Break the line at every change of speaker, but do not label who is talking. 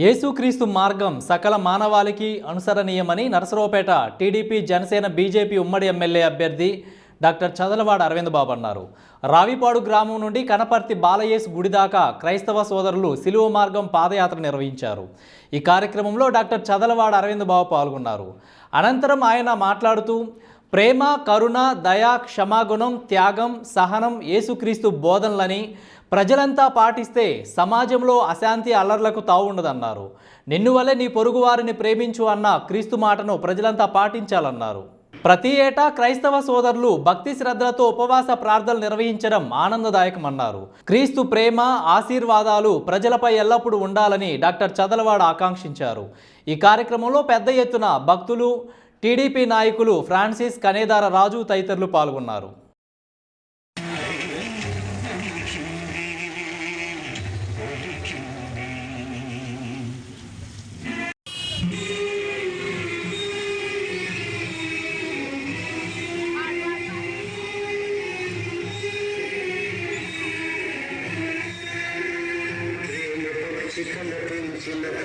యేసుక్రీస్తు మార్గం సకల మానవాళికి అనుసరణీయమని నరసరావుపేట టీడీపీ జనసేన బీజేపీ ఉమ్మడి ఎమ్మెల్యే అభ్యర్థి డాక్టర్ చదలవాడ అరవింద్ బాబు అన్నారు. రావిపాడు గ్రామం నుండి కనపర్తి బాలయేసు గుడి దాకా క్రైస్తవ సోదరులు సిలువ మార్గం పాదయాత్ర నిర్వహించారు. ఈ కార్యక్రమంలో డాక్టర్ చదలవాడ అరవింద్ బాబు పాల్గొన్నారు. అనంతరం ఆయన మాట్లాడుతూ ప్రేమ కరుణ దయ క్షమాగుణం త్యాగం సహనం యేసుక్రీస్తు బోధనలని ప్రజలంతా పాటిస్తే సమాజంలో అశాంతి అల్లర్లకు తావుండదన్నారు నిన్ను వలె నీ పొరుగువారిని ప్రేమించు అన్న క్రీస్తు మాటను ప్రజలంతా పాటించాలన్నారు. ప్రతి ఏటా క్రైస్తవ సోదరులు భక్తి శ్రద్ధలతో ఉపవాస ప్రార్థనలు నిర్వహించడం ఆనందదాయకమన్నారు. క్రీస్తు ప్రేమ ఆశీర్వాదాలు ప్రజలపై ఎల్లప్పుడూ ఉండాలని డాక్టర్ చదలవాడ ఆకాంక్షించారు. ఈ కార్యక్రమంలో పెద్ద ఎత్తున భక్తులు టీడీపీ నాయకులు ఫ్రాన్సిస్ కనేదార రాజు తదితరులు పాల్గొన్నారు.